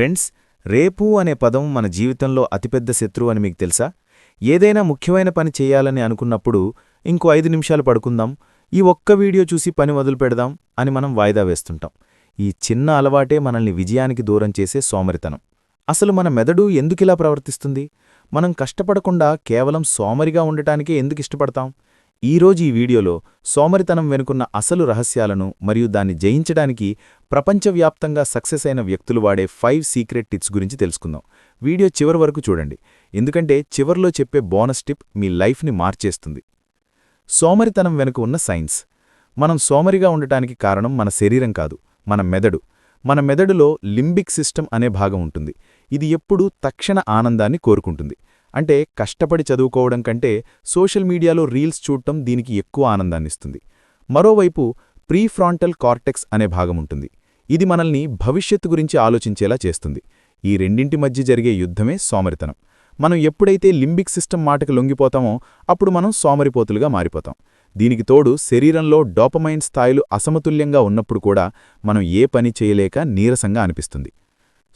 Friends రేపు అనే పదం మన జీవితంలో అతిపెద్ద శత్రువు అని మీకు తెలుసా? ఏదైనా ముఖ్యమైన పని చేయాలని అనుకున్నప్పుడు ఇంకో ఐదు నిమిషాలు పడుకుందాం ఈ ఒక్క వీడియో చూసి పని మొదలు పెడదాం అని మనం వాయిదా వేస్తుంటాం. ఈ చిన్న అలవాటే మనల్ని విజయానికి దూరం చేసే సోమరితనం. అసలు మన మెదడు ఎందుకిలా ప్రవర్తిస్తుంది? మనం కష్టపడకుండా కేవలం సోమరిగా ఉండటానికే ఎందుకు ఇష్టపడతాం? ఈరోజు ఈ వీడియోలో సోమరితనం వెనుకున్న అసలు రహస్యాలను మరియు దాన్ని జయించడానికి ప్రపంచవ్యాప్తంగా సక్సెస్ అయిన వ్యక్తులు వాడే ఫైవ్ సీక్రెట్ టిప్స్ గురించి తెలుసుకుందాం. వీడియో చివరి వరకు చూడండి. ఎందుకంటే చివర్లో చెప్పే బోనస్ టిప్ మీ లైఫ్ని మార్చేస్తుంది. సోమరితనం వెనుక ఉన్న సైన్స్. మనం సోమరిగా ఉండటానికి కారణం మన శరీరం కాదు మన మెదడు. మన మెదడులో లింబిక్ సిస్టమ్ అనే భాగం ఉంటుంది. ఇది ఎప్పుడూ తక్షణ ఆనందాన్ని కోరుకుంటుంది. అంటే కష్టపడి చదువుకోవడం కంటే సోషల్ మీడియాలో రీల్స్ చూడటం దీనికి ఎక్కువ ఆనందాన్నిస్తుంది. మరోవైపు ప్రీఫ్రాంటల్ కార్టెక్స్ అనే భాగం ఉంటుంది. ఇది మనల్ని భవిష్యత్తు గురించి ఆలోచించేలా చేస్తుంది. ఈ రెండింటి మధ్య జరిగే యుద్ధమే సోమరితనం. మనం ఎప్పుడైతే లింబిక్ సిస్టమ్ మాటకు లొంగిపోతామో అప్పుడు మనం సోమరిపోతులుగా మారిపోతాం. దీనికి తోడు శరీరంలో డోపమైన్ స్థాయిలు అసమతుల్యంగా ఉన్నప్పుడు కూడా మనం ఏ పని చేయలేక నీరసంగా అనిపిస్తుంది.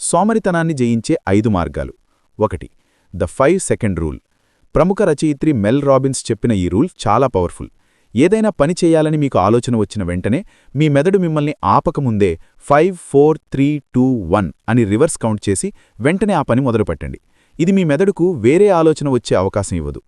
సోమరితనాన్ని జయించే ఐదు మార్గాలు. ఒకటి ద ఫైవ్ సెకండ్ రూల్. ప్రముఖ రచయిత్రి మెల్ రాబిన్స్ చెప్పిన ఈ రూల్ చాలా పవర్ఫుల్. ఏదైనా పని చేయాలని మీకు ఆలోచన వచ్చిన వెంటనే మీ మెదడు మిమ్మల్ని ఆపకముందే five four three two one అని రివర్స్ కౌంట్ చేసి వెంటనే ఆ పని మొదలుపెట్టండి ఇది మీ మెదడుకు వేరే ఆలోచన వచ్చే అవకాశం ఇవ్వదు.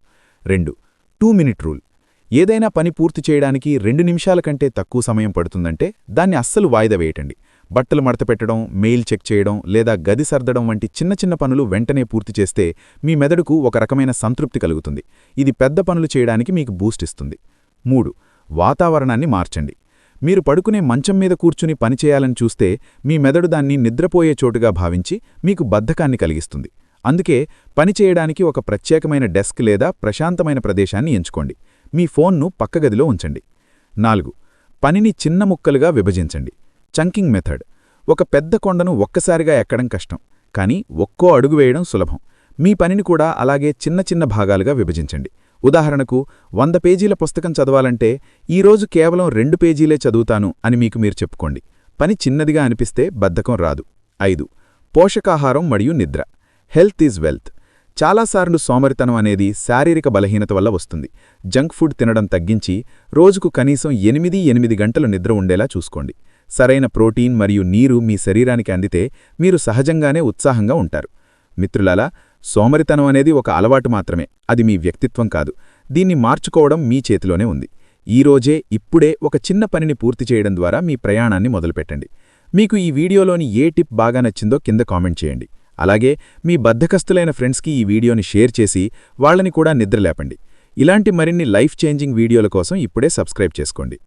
రెండు టూ మినిట్ రూల్. ఏదైనా పని పూర్తి చేయడానికి రెండు నిమిషాల కంటే తక్కువ సమయం పడుతుందంటే దాన్ని అస్సలు వాయిదా వేయటండి. బట్టలు మడతపెట్టడం మెయిల్ చెక్ చేయడం లేదా గది సర్దడం వంటి చిన్న చిన్న పనులు వెంటనే పూర్తి చేస్తే మీ మెదడుకు ఒక రకమైన సంతృప్తి కలుగుతుంది. ఇది పెద్ద పనులు చేయడానికి మీకు బూస్ట్ ఇస్తుంది. మూడు వాతావరణాన్ని మార్చండి. మీరు పడుకునే మంచం మీద కూర్చుని పనిచేయాలని చూస్తే మీ మెదడు దాన్ని నిద్రపోయే చోటుగా భావించి మీకు బద్ధకాన్ని కలిగిస్తుంది. అందుకే పనిచేయడానికి ఒక ప్రత్యేకమైన డెస్క్ లేదా ప్రశాంతమైన ప్రదేశాన్ని ఎంచుకోండి. మీ ఫోన్ను పక్కగదిలో ఉంచండి. నాలుగు పనిని చిన్న ముక్కలుగా విభజించండి. Chunking method. ఒక పెద్ద కొండను ఒక్కసారిగా ఎక్కడం కష్టం కానీ ఒక్కో అడుగు వేయడం సులభం. మీ పనిని కూడా అలాగే చిన్న చిన్న భాగాలుగా విభజించండి. ఉదాహరణకు వంద పేజీల పుస్తకం చదవాలంటే ఈరోజు కేవలం రెండు పేజీలే చదువుతాను అని మీకు మీరు చెప్పుకోండి. పని చిన్నదిగా అనిపిస్తే బద్ధకం రాదు. ఐదు. పోషకాహారం మరియు నిద్ర. Health is wealth. చాలాసార్లు సోమరితనం అనేది శారీరక బలహీనత వల్ల వస్తుంది. జంక్ ఫుడ్ తినడం తగ్గించి రోజుకు కనీసం ఎనిమిది ఎనిమిది గంటలు నిద్ర ఉండేలా చూసుకోండి. సరైన ప్రోటీన్ మరియు నీరు మీ శరీరానికి అందితే మీరు సహజంగానే ఉత్సాహంగా ఉంటారు. మిత్రులాలా సోమరితనం అనేది ఒక అలవాటు మాత్రమే. అది మీ వ్యక్తిత్వం కాదు. దీన్ని మార్చుకోవడం మీ చేతిలోనే ఉంది. ఈరోజే ఇప్పుడే ఒక చిన్న పనిని పూర్తి చేయడం ద్వారా మీ ప్రయాణాన్ని మొదలుపెట్టండి. మీకు ఈ వీడియోలోని ఏ టిప్ బాగా నచ్చిందో కింద కామెంట్ చేయండి. అలాగే మీ బద్ధకస్తులైన ఫ్రెండ్స్కి ఈ వీడియోని షేర్ చేసి వాళ్ళని కూడా నిద్రలేపండి. ఇలాంటి మరిన్ని లైఫ్ చేంజింగ్ వీడియోల కోసం ఇప్పుడే సబ్స్క్రైబ్ చేసుకోండి.